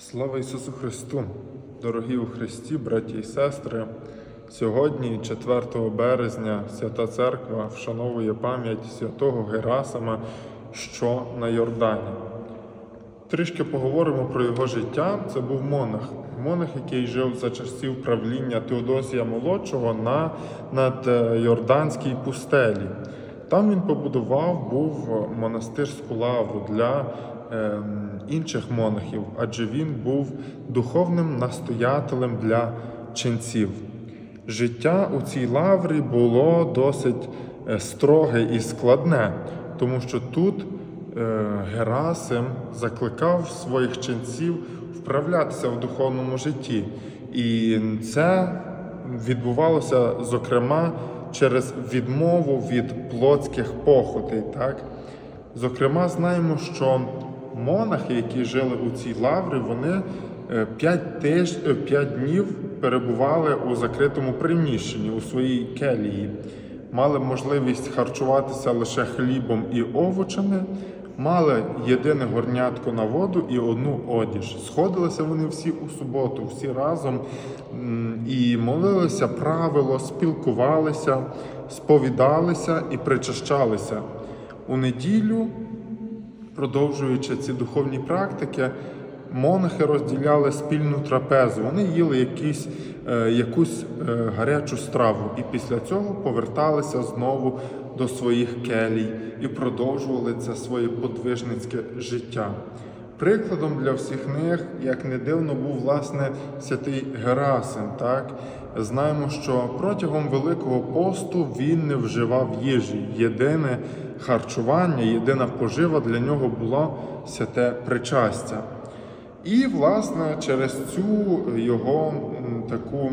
Слава Ісусу Христу! Дорогі у Христі, браті і сестри! Сьогодні, 4 березня, Свята Церква вшановує пам'ять святого Герасима, що на Йордані. Трішки поговоримо про його життя. Це був монах. Монах, який жив за часів правління Теодосія Молодшого на над е, пустелі. Там він побудував був монастирську лавру для е, інших монахів, адже він був духовним настоятелем для ченців. Життя у цій лаврі було досить е, строге і складне, тому що тут е, Герасим закликав своїх ченців вправлятися в духовному житті. І це відбувалося, зокрема, через відмову від плотських похотей. Так? Зокрема, знаємо, що монахи, які жили у цій лаврі, вони 5, тиж... 5 днів перебували у закритому приміщенні у своїй келії, мали можливість харчуватися лише хлібом і овочами, мали єдине горнятко на воду і одну одіж. Сходилися вони всі у суботу, всі разом і молилися правило, спілкувалися, сповідалися і причащалися. У неділю продовжуючи ці духовні практики, монахи розділяли спільну трапезу. Вони їли якісь, е, якусь е, гарячу страву, і після цього поверталися знову до своїх келій і продовжували це своє подвижницьке життя. Прикладом для всіх них, як не дивно, був власне святий Герасим. Так знаємо, що протягом Великого посту він не вживав їжі. Єдине харчування, єдина пожива для нього було святе причастя. І, власне, через цю його таку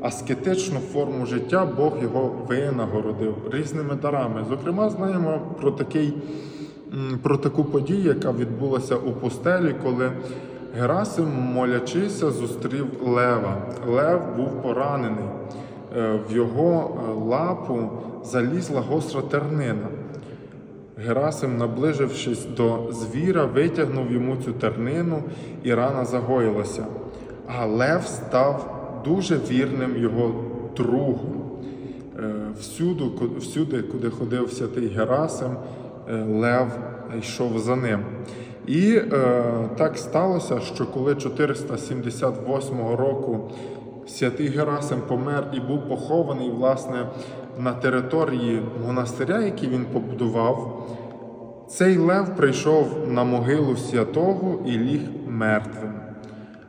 аскетичну форму життя Бог його винагородив різними дарами. Зокрема, знаємо про такий про таку подію, яка відбулася у пустелі, коли Герасим, молячися, зустрів Лева. Лев був поранений. Е, В його е, лапу залізла гостра тернина. Герасим, наближившись до звіра, витягнув йому цю тернину, і рана загоїлася. А Лев став дуже вірним його другом. Е, Всюди, куди ходив святий Герасим, Лев йшов за ним. І е, так сталося, що коли 478 року святий Герасим помер і був похований власне на території монастиря, який він побудував, цей лев прийшов на могилу святого і ліг мертвим.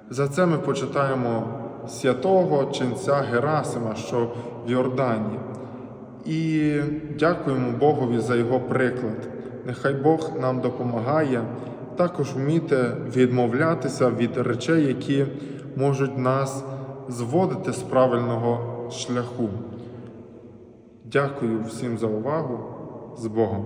За це ми почитаємо святого ченця Герасима, що в Йордані. І дякуємо Богові за його приклад. Нехай Бог нам допомагає також вміти відмовлятися від речей, які можуть нас зводити з правильного шляху. Дякую всім за увагу з Богом.